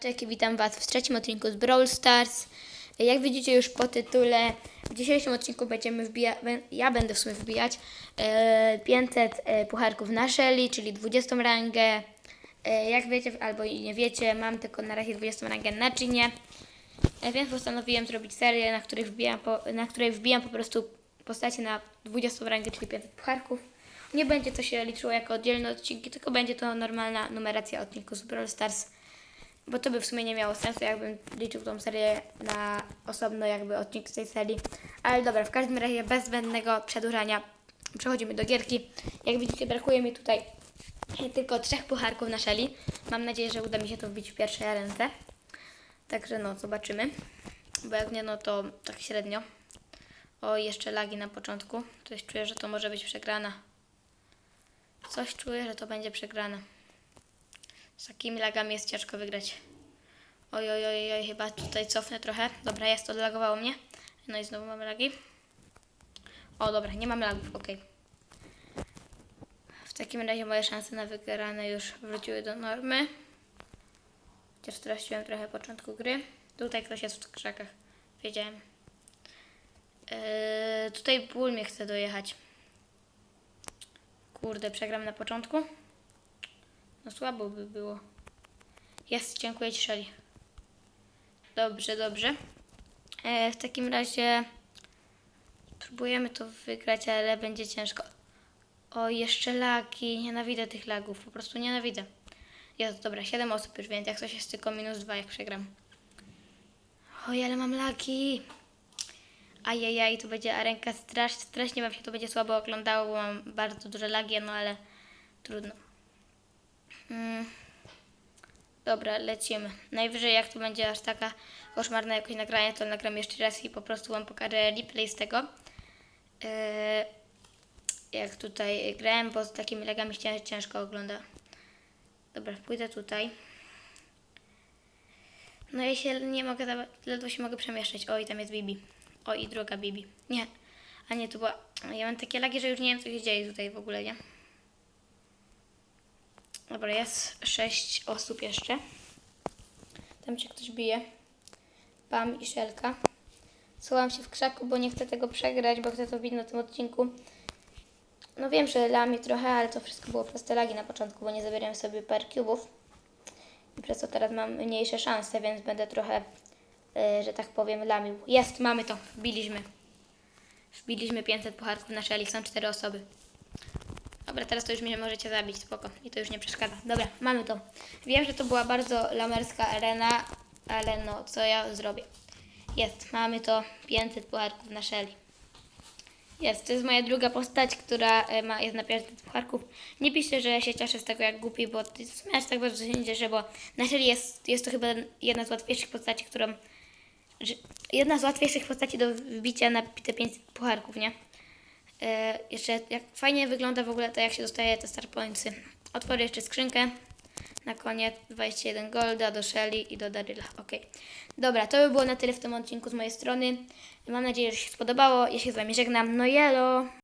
Cześć, witam Was w trzecim odcinku z Brawl Stars. Jak widzicie już po tytule, w dzisiejszym odcinku będziemy wbijać, ja będę w sumie wbijać e, 500 e, pucharków na Shelly, czyli 20 rangę. E, jak wiecie albo i nie wiecie, mam tylko na razie 20 rangę na czynie. E, więc postanowiłem zrobić serię, na, których wbijam po, na której wbijam po prostu postacie na 20 rangę, czyli 500 pucharków. Nie będzie to się liczyło jako oddzielne odcinki, tylko będzie to normalna numeracja odcinków z Brawl Stars. Bo to by w sumie nie miało sensu, jakbym liczył tą serię na osobno jakby odcinek z tej serii. Ale dobra, w każdym razie bez zbędnego przedłużania przechodzimy do gierki. Jak widzicie, brakuje mi tutaj tylko trzech pucharków na Shelly. Mam nadzieję, że uda mi się to wbić w pierwszej ręce. Także no, zobaczymy. Bo jak nie, no to tak średnio. O, jeszcze lagi na początku. Coś czuję, że to może być przegrana. Coś czuję, że to będzie przegrana. Z takimi lagami jest ciężko wygrać. Oj, oj, oj, oj, chyba tutaj cofnę trochę. Dobra, jest, odlagowało mnie. No i znowu mamy lagi. O, dobra, nie mamy lagów, ok. W takim razie moje szanse na wygrane już wróciły do normy. Chociaż straciłem trochę początku gry. Tutaj ktoś jest w krzakach. Wiedziałem. Yy, tutaj ból mnie chce dojechać. Kurde, przegram na początku. No słabo by było. Jest, dziękuję Ci, Shelly. Dobrze, dobrze. E, w takim razie próbujemy to wygrać, ale będzie ciężko. O, jeszcze lagi. Nienawidzę tych lagów. Po prostu nienawidzę. Jest, dobra, 7 osób już, więc jak coś jest tylko minus 2, jak przegram. Oj, ale mam lagi. Ajajaj, to będzie arenka strasz, strasznie wam się to będzie słabo oglądało, bo mam bardzo duże lagi, no ale trudno. Mm. Dobra, lecimy. Najwyżej jak to będzie aż taka koszmarna jakoś nagranie, to nagram jeszcze raz i po prostu Wam pokażę replay z tego. Yy, jak tutaj grałem, bo z takimi lagami się ciężko ogląda. Dobra, pójdę tutaj. No ja się nie mogę, ledwo się mogę przemieszczać. Oj, tam jest Bibi. O, i druga Bibi. Nie, a nie, to była... Ja mam takie lagi, że już nie wiem, co się dzieje tutaj w ogóle, nie? Dobra, jest sześć osób jeszcze. Tam się ktoś bije. Pam i Szelka. Schowam się w krzaku, bo nie chcę tego przegrać, bo chcę to bić na tym odcinku. No wiem, że lami trochę, ale to wszystko było proste lagi na początku, bo nie zabierałem sobie per cubów. I przez to teraz mam mniejsze szanse, więc będę trochę, e, że tak powiem, lamił. Jest, mamy to. Wbiliśmy. Wbiliśmy 500 pucharków na Shelly. Są cztery osoby. Dobra, teraz to już mnie możecie zabić, spoko. I to już nie przeszkadza. Dobra, mamy to. Wiem, że to była bardzo lamerska arena, ale no, co ja zrobię? Jest, mamy to 500 pucharków na Shelly. Jest, to jest moja druga postać, która e, ma, jest na 500 pucharków. Nie piszcie, że się cieszę z tego jak głupi, bo to jest aż tak bardzo się nie cieszę, bo na Shelly jest, jest to chyba jedna z łatwiejszych postaci, którą... Jedna z łatwiejszych postaci do wbicia na te 500 pucharków, nie? E, jeszcze jak fajnie wygląda w ogóle to, jak się dostaje te star pointsy. Otworzę jeszcze skrzynkę. Na koniec 21 golda do Shelly i do Daryla. Ok. Dobra, to by było na tyle w tym odcinku z mojej strony. Mam nadzieję, że się spodobało. Ja się z Wami żegnam. No jelo!